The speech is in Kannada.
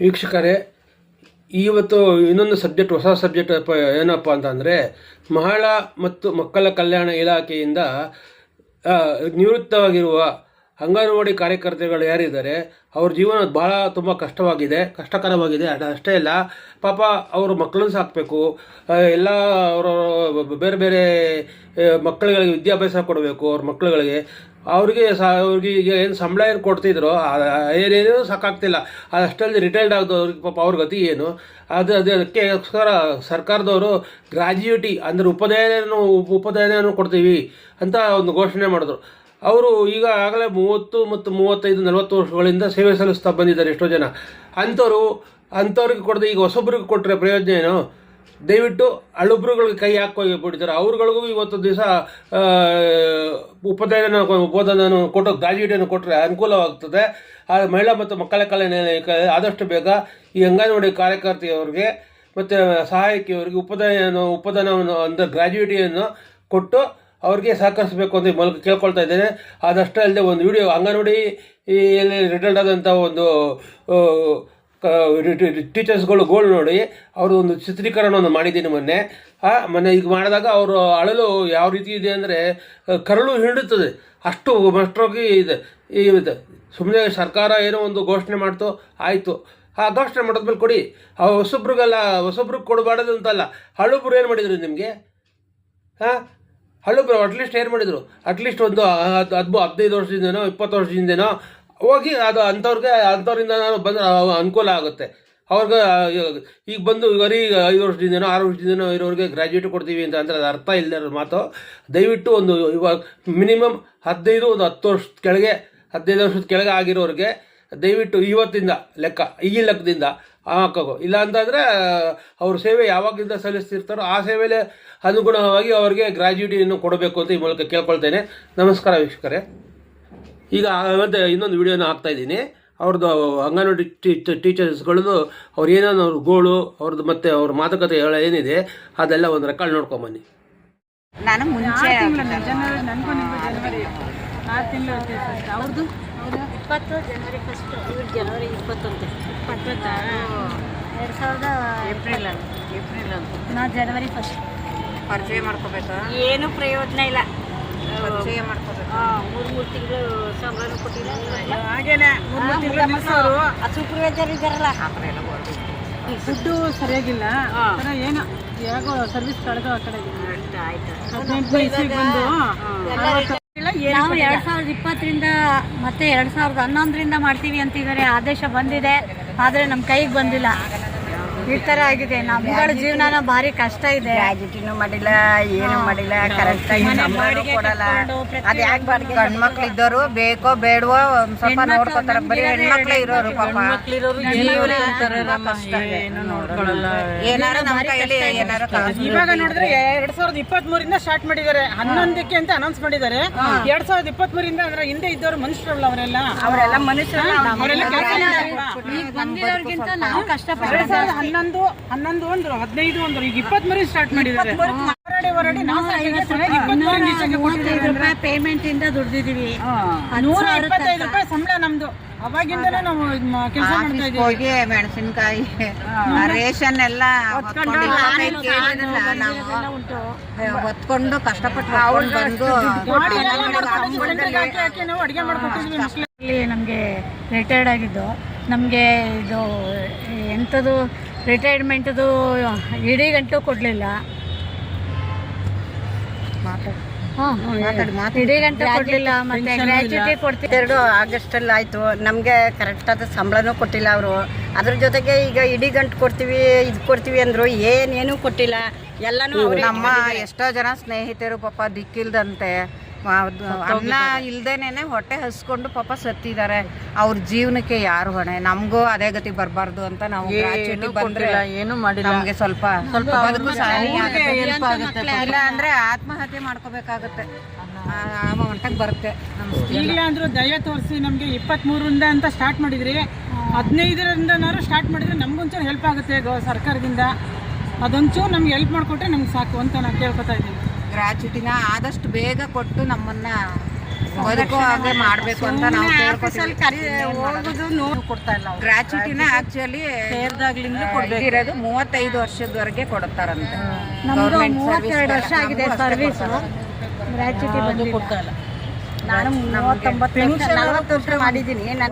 ವೀಕ್ಷಕರೇ ಇವತ್ತು ಇನ್ನೊಂದು ಸಬ್ಜೆಕ್ಟ್ ಹೊಸ ಸಬ್ಜೆಕ್ಟ್ ಏನಪ್ಪ ಅಂತಂದರೆ ಮಹಿಳಾ ಮತ್ತು ಮಕ್ಕಳ ಕಲ್ಯಾಣ ಇಲಾಖೆಯಿಂದ ನಿವೃತ್ತವಾಗಿರುವ ಅಂಗನವಾಡಿ ಕಾರ್ಯಕರ್ತೆಗಳು ಯಾರಿದ್ದಾರೆ, ಅವ್ರ ಜೀವನ ಭಾಳ ತುಂಬ ಕಷ್ಟವಾಗಿದೆ, ಕಷ್ಟಕರವಾಗಿದೆ. ಅಷ್ಟೇ ಅಲ್ಲ, ಪಾಪ ಅವ್ರ ಮಕ್ಕಳನ್ನು ಸಾಕಬೇಕು ಎಲ್ಲ ಅವರ, ಬೇರೆ ಬೇರೆ ಮಕ್ಕಳುಗಳಿಗೆ ವಿದ್ಯಾಭ್ಯಾಸ ಕೊಡಬೇಕು ಅವ್ರ ಮಕ್ಕಳುಗಳಿಗೆ. ಅವ್ರಿಗೆ ಸಾ, ಅವ್ರಿಗೆ ಈಗ ಏನು ಸಂಬಳ ಏನು ಕೊಡ್ತಿದ್ರು ಏನೇನೂ ಸಾಕಾಗ್ತಿಲ್ಲ. ಅಷ್ಟಲ್ಲಿ ರಿಟೈರ್ಡ್ ಅವ್ರಿಗೆ ಪಾಪ ಅವ್ರ ಗತಿ ಏನು? ಅದು ಅದು ಅದಕ್ಕೋಸ್ಕರ ಸರ್ಕಾರದವರು ಗ್ರಾಜ್ಯುಯಿಟಿ ಅಂದರೆ ಉಪನಯನ ಉಪನಯನ ಕೊಡ್ತೀವಿ ಅಂತ ಒಂದು ಘೋಷಣೆ ಮಾಡಿದ್ರು. ಅವರು ಈಗ ಆಗಲೇ ಮೂವತ್ತು ಮತ್ತು ಮೂವತ್ತೈದು ನಲವತ್ತು ವರ್ಷಗಳಿಂದ ಸೇವೆ ಸಲ್ಲಿಸ್ತಾ ಬಂದಿದ್ದಾರೆ ಎಷ್ಟೋ ಜನ. ಅಂಥವರು, ಅಂಥವ್ರಿಗೆ ಕೊಡದೆ ಈಗ ಹೊಸೊಬ್ರಿಗೆ ಕೊಟ್ಟರೆ ಪ್ರಯೋಜನ ಏನು? ದಯವಿಟ್ಟು ಅಳುಬ್ರುಗಳಿಗೆ ಕೈ ಹಾಕಿ ಬಿಡ್ತಾರೆ ಅವ್ರುಗಳಿಗೂ ಇವತ್ತು ದಿವಸ ಉಪನಯನ ಉಪದಾನ ಕೊಟ್ಟು ಗ್ರಾಜ್ಯುಯೇಟನ್ನು ಕೊಟ್ಟರೆ ಅನುಕೂಲವಾಗ್ತದೆ. ಆ, ಮಹಿಳಾ ಮತ್ತು ಮಕ್ಕಳ ಕಲ್ಯಾಣ ಆದಷ್ಟು ಬೇಗ ಈ ಅಂಗನವಾಡಿ ಕಾರ್ಯಕರ್ತೆಯವ್ರಿಗೆ ಮತ್ತು ಸಹಾಯಕಿಯವರಿಗೆ ಉಪದಾನ ಉಪದಾನವನ್ನು ಅಂದರೆ ಗ್ರಾಜ್ಯುಯೇಟಿಯನ್ನು ಕೊಟ್ಟು ಅವ್ರಿಗೆ ಸಹಕರಿಸಬೇಕು ಅಂತ ಮೂಲಕ ಕೇಳ್ಕೊಳ್ತಾ ಇದ್ದೇನೆ. ಅದಷ್ಟೇ ಅಲ್ಲದೆ ಒಂದು ವಿಡಿಯೋ ಅಂಗನವಾಡಿ ರಿಟೈರ್ಡ್ ಆದಂಥ ಒಂದು ಟೀಚರ್ಸ್ಗಳು ಗೋಲ್ಡ್ ನೋಡಿ, ಅವರು ಒಂದು ಚಿತ್ರೀಕರಣವನ್ನು ಮಾಡಿದ್ದೀನಿ ಮೊನ್ನೆ. ಮೊನ್ನೆ ಈಗ ಮಾಡಿದಾಗ ಅವರು ಅಳಲು ಯಾವ ರೀತಿ ಇದೆ ಅಂದರೆ, ಕರಳು ಹಿಂಡುತ್ತದೆ. ಅಷ್ಟು ಮಷ್ಟೋಗಿ ಇದೆ. ಇದೆ ಸುಮ್ಮನೆ ಸರ್ಕಾರ ಏನೋ ಒಂದು ಘೋಷಣೆ ಮಾಡ್ತು, ಆಯಿತು. ಆ ಘೋಷಣೆ ಮಾಡಿದ್ಮೇಲೆ ಕೊಡಿ. ಆ ಹೊಸೊಬ್ರಿಗೆಲ್ಲ, ಹೊಸೊಬ್ರಿಗೆ ಕೊಡಬಾರ್ದು ಅಂತಲ್ಲ. ಹಳುಬ್ರು ಏನು ಮಾಡಿದ್ರು ನಿಮಗೆ? ಹಾಂ ಹಳ್ಳುಬ್ರು ಅಟ್ಲೀಸ್ಟ್ ಏನು ಮಾಡಿದರು? ಅಟ್ಲೀಸ್ಟ್ ಒಂದು ಹತ್ತು ಹದ್ಮೂ ಹದಿನೈದು ವರ್ಷದಿಂದನೋ, ಇಪ್ಪತ್ತು ವರ್ಷದಿಂದನೋ ಹೋಗಿ ಅದು ಅಂಥವ್ರಿಗೆ ಅಂಥವ್ರಿಂದ ಬಂದರೆ ಅನುಕೂಲ ಆಗುತ್ತೆ. ಅವ್ರಿಗೆ ಈಗ ಬಂದು ಬರೀ ಐದು ವರ್ಷದಿಂದನೋ, ಆರು ವರ್ಷದಿಂದನೋ ಇರೋರಿಗೆ ಗ್ರ್ಯಾಜುಯೇಟ್ ಕೊಡ್ತೀವಿ ಅಂತ ಅಂದರೆ ಅದು ಅರ್ಥ ಇಲ್ಲದೆ ಇರೋ ಮಾತು. ದಯವಿಟ್ಟು ಒಂದು ಇವಾಗ ಮಿನಿಮಮ್ ಹದಿನೈದು, ಒಂದು ಹತ್ತು ವರ್ಷದ ಕೆಳಗೆ, ಹದಿನೈದು ವರ್ಷದ ಕೆಳಗೆ ಆಗಿರೋರಿಗೆ ದಯವಿಟ್ಟು ಇವತ್ತಿಂದ ಲೆಕ್ಕ ಈ ಲೆಕ್ಕದಿಂದ ಹಾಕೋ ಇಲ್ಲ ಅಂತಂದರೆ ಅವ್ರ ಸೇವೆ ಯಾವಾಗಿಂದ ಸಲ್ಲಿಸ್ತಿರ್ತಾರೋ ಆ ಸೇವೆಲೆ ಅನುಗುಣವಾಗಿ ಅವರಿಗೆ ಗ್ರ್ಯಾಜ್ಯುಟಿಯನ್ನು ಕೊಡಬೇಕು ಅಂತ ಈ ಮೂಲಕ ಕೇಳ್ಕೊಳ್ತೇನೆ. ನಮಸ್ಕಾರ ವೀಕ್ಷಕರೇ. ಈಗ ಮತ್ತೆ ಇನ್ನೊಂದು ವಿಡಿಯೋನ ಹಾಕ್ತಾಯಿದ್ದೀನಿ ಅವ್ರದ್ದು ಅಂಗನವಾಡಿ ಟೀಚರ್ಸ್ಗಳದ್ದು ಅವ್ರು ಏನೇನು ಅವ್ರ ಗೋಳು ಅವ್ರದ್ದು ಮತ್ತು ಅವ್ರ ಮಾತುಕತೆ ಹೇಳ ಏನಿದೆ ಅದೆಲ್ಲ ಒಂದು ರೆಕಾರ್ಡ್ ನೋಡ್ಕೊಂಬನ್ನಿ ನಾನು ಮುಂಚೆ ಇಪ್ಪತ್ತು ಜನವರಿ ಫಸ್ಟ್ ಇವ್ರು ಜನವರಿ ಇಪ್ಪತ್ತೊಂದು? ಇಪ್ಪತ್ತಾ ಎರಡು ಸಾವಿರದ ಏಪ್ರಿಲ್ ಅಂತ ಏಪ್ರಿಲ್ ಅಂತ ನಾ ಜನವರಿ ಫಸ್ಟ್ ಪರಿಚಯ ಮಾಡ್ಕೋಬೇಕಾ? ಏನು ಪ್ರಯೋಜನ ಇಲ್ಲ. ಪರಿಚಯ ಮಾಡ್ಕೋಬೇಕು? ಮೂರು ಮೂರು ತಿಂಗಳು ಸಂಬಳ ಕೊಟ್ಟಿಲ್ಲ. ಹಾಗೇನೆ. ಮೂರು ತಿಂಗಳು ಸೂಪರ್ವೈಸರ್ ಇದ್ದಾರಲ್ಲ. ಬರ್ಬೇಕು ಫುಡ್ಡು ಸರಿಯಾಗಿಲ್ಲ. ಏನು ಯಾಕೋ ಸರ್ವಿಸ್ ಕಳೆದ ಆ ಕಡೆ. ಆಯ್ತು. ಹದಿನೆಂಟು ಇಸ್ವಿಗೆ ಬಂದು ನಾವು ಎರಡ್ ಸಾವಿರದ ಇಪ್ಪತ್ತರಿಂದ ಮತ್ತೆ ಎರಡ್ ಸಾವಿರದ ಹನ್ನೊಂದರಿಂದ ಮಾಡ್ತೀವಿ ಅಂತಿದ್ದಾರೆ. ಆದೇಶ ಬಂದಿದೆ. ಆದರೆ ನಮ್ಮ ಕೈಗೆ ಬಂದಿಲ್ಲ. ಈ ತರ ಆಗಿದೆ. ನಮ್ಗಳ ಜೀವನ ಭಾರಿ ಕಷ್ಟ ಇದೆ. ಗ್ರಾಜುಟಿನೂ ಮಾಡಿಲ್ಲ ಏನು ಮಾಡಿಲ್ಲ ಕರೆಕ್ಟ್ ಆಗಿ ಸಂಬಳ ಕೊಡಲ್ಲ. ಅದ್ ಯಾಕೆ ಬಾಡಿಗೆ ಗಂಡ್ ಮಕ್ಳು ಇದ್ದವರು ಬೇಕೋ ಬೇಡವೋ ಒಂದ್ ಸ್ವಲ್ಪ ನೋಡ್ಕೋತಾರ. ಬರೀ ಹೆಣ್ಮಕ್ಳು ಇರೋರು ಪಾಪ. ಏನಾರು ನಮ್ಮ ಕೈಯಲ್ಲಿ ಏನಾರ ಇವಾಗ ನೋಡಿದ್ರೆ ಎರಡ್ ಸಾವಿರದ ಇಪ್ಪತ್ತ್ ಮೂರಿಂದ ಸ್ಟಾರ್ಟ್ ಮಾಡಿದ್ದಾರೆ. ಹನ್ನೊಂದಕ್ಕೆ ಅಂತ ಅನೌನ್ಸ್ ಮಾಡಿದ್ದಾರೆ. ಎರಡ್ ಸಾವಿರದ ಇಪ್ಪತ್ತ್ ಮೂರಿಂದ ಅಂದ್ರೆ ಹಿಂದೆ ಇದ್ದವರು ಮನುಷ್ಯರಲ್ಲ ಅವರೆಲ್ಲ? ಅವರೆಲ್ಲ ಮನುಷ್ಯರಲ್ಲ. ಅವರೆಲ್ಲ? ಈಗ ಬಂದಿರೋರ್ಗಿಂತ ನಾವು ಹನ್ನೊಂದು ಹನ್ನೊಂದು ಒಂದು ಹದಿನೈದು ಒಂದು ಈಗ ಇಪ್ಪತ್ತ್ ಮೂರಿಗೆ ಸ್ಟಾರ್ಟ್ ಮಾಡಿದ್ದಾರೆ. ಪೇಮೆಂಟ್ ಇಂದ ದುಡ್ದಿದೀವಿ. ನೂರ ಇಪ್ಪತ್ತೈದು ರೂಪಾಯಿ ಸಂಬಳ ನಮ್ದು. ಅವಾಗಿಂದಲೇ ನಾವು ಕೆಲಸ ಮಾಡ್ತಾ ಇದ್ದೀವಿ. ಹೋಗಿ ಮೆಣಸಿನ್ಕಾಯಿ ರೇಷನ್ ಎಲ್ಲ ಹೊತ್ಕೊಂಡು ಕಷ್ಟಪಟ್ಟು ಬಂದು ನಾವು ಅಡಿಗೆ ನಮಗೆ ರಿಟೈರ್ಡ್ ಆಗಿದ್ದು. ನಮಗೆ ಇದು ಎಂಥದ್ದು ರಿಟೈರ್ಮೆಂಟ್ದು ಇಡೀ ಗಂಟು ಕೊಡಲಿಲ್ಲ. ಹಾಂ ಇಡೀ ಗಂಟೆ ಕೊಡಲಿಲ್ಲ ಮತ್ತೆ ಗ್ರ್ಯಾಚುಟಿ ಕೊಡ್ತೀವಿ ಎರಡು ಆಗಸ್ಟ್ ಅಲ್ಲಿ ಆಯ್ತು. ಕರೆಕ್ಟಾದ ಕರೆಕ್ಟ್ ಆದ ಸಂಬಳನೂ ಕೊಟ್ಟಿಲ್ಲ ಅವರು. ಅದ್ರ ಜೊತೆಗೆ ಈಗ ಇಡೀ ಗಂಟು ಕೊಡ್ತೀವಿ ಇದು ಕೊಡ್ತೀವಿ ಅಂದರು ಏನೇನೂ ಕೊಟ್ಟಿಲ್ಲ. ಎಲ್ಲನೂ ನಮ್ಮ ಎಷ್ಟೋ ಜನ ಸ್ನೇಹಿತರು ಪಾಪ ದಿಕ್ಕಿಲ್ದಂತೆ. ಅನ್ನ ಇಲ್ದೇನೆ ಹೊಟ್ಟೆ ಹಸ್ಕೊಂಡು ಪಾಪ ಸತ್ತಿದ್ದಾರೆ. ಅವ್ರ ಜೀವನಕ್ಕೆ ಯಾರು ಹೊಣೆ? ನಮಗೂ ಅದೇ ಗತಿ ಬರಬಾರ್ದು ಅಂತ ನಾವು ಗ್ರಾಚ್ಯುಟಿ ಬಂದ್ರೆ ಏನು ಮಾಡಿಲ್ಲ. ನಮಗೆ ಸ್ವಲ್ಪ ಸ್ವಲ್ಪ ಸಹಾಯ ಇಲ್ಲ ಅಂದ್ರೆ ಆತ್ಮಹತ್ಯೆ ಮಾಡ್ಕೋಬೇಕಾಗತ್ತೆ. ಮಟ್ಟಕ್ಕೆ ಬರುತ್ತೆ ಈಗಲೇ ಅಂದ್ರು ದಯ ತೋರಿಸಿ ನಮಗೆ ಇಪ್ಪತ್ತ್ಮೂರರಿಂದ ಅಂತ ಸ್ಟಾರ್ಟ್ ಮಾಡಿದ್ರಿ. ಹದಿನೈದರಿಂದನಾದ್ರು ಸ್ಟಾರ್ಟ್ ಮಾಡಿದ್ರೆ ನಮ್ಗೊಂಚೂರು ಹೆಲ್ಪ್ ಆಗುತ್ತೆ ಗೋ ಸರ್ಕಾರದಿಂದ. ಅದೊಂಚೂರು ನಮ್ಗೆ ಹೆಲ್ಪ್ ಮಾಡಿಕೊಟ್ರೆ ನಮ್ಗೆ ಸಾಕು ಅಂತ ನಾನು ಕೇಳ್ಕೊತಾ ಇದ್ದೀನಿ. ಗ್ರಾಚ್ಯುಟಿನ ಆದಷ್ಟು ಬೇಗ ಕೊಟ್ಟು ನಮ್ಮನ್ನ ಬದುಕೋ ಹಾಗೆ ಮಾಡಬೇಕು ಅಂತ ನಾವು ಅವ್ರು. ಗ್ರಾಚ್ಯುಟಿನ ಆಕ್ಚುಲಿ ಇರೋದು ಮೂವತ್ತೈದು ವರ್ಷದವರೆಗೆ ಕೊಡ್ತಾರಂತೆ. ನಮ್ದು ಮೂವತ್ತೆರಡು ವರ್ಷ ಆಗಿದೆ ಸರ್ವಿಸ್ ಗ್ರಾಚ್ಯುಟಿ ಬಂದು ಕೊಡ್ತಾ ಇಲ್ಲ. ನಾನು ಮೂವತ್ತೊಂಬತ್ತು ನಲವತ್ತು ವರ್ಷ ಮಾಡಿದ್ದೀನಿ.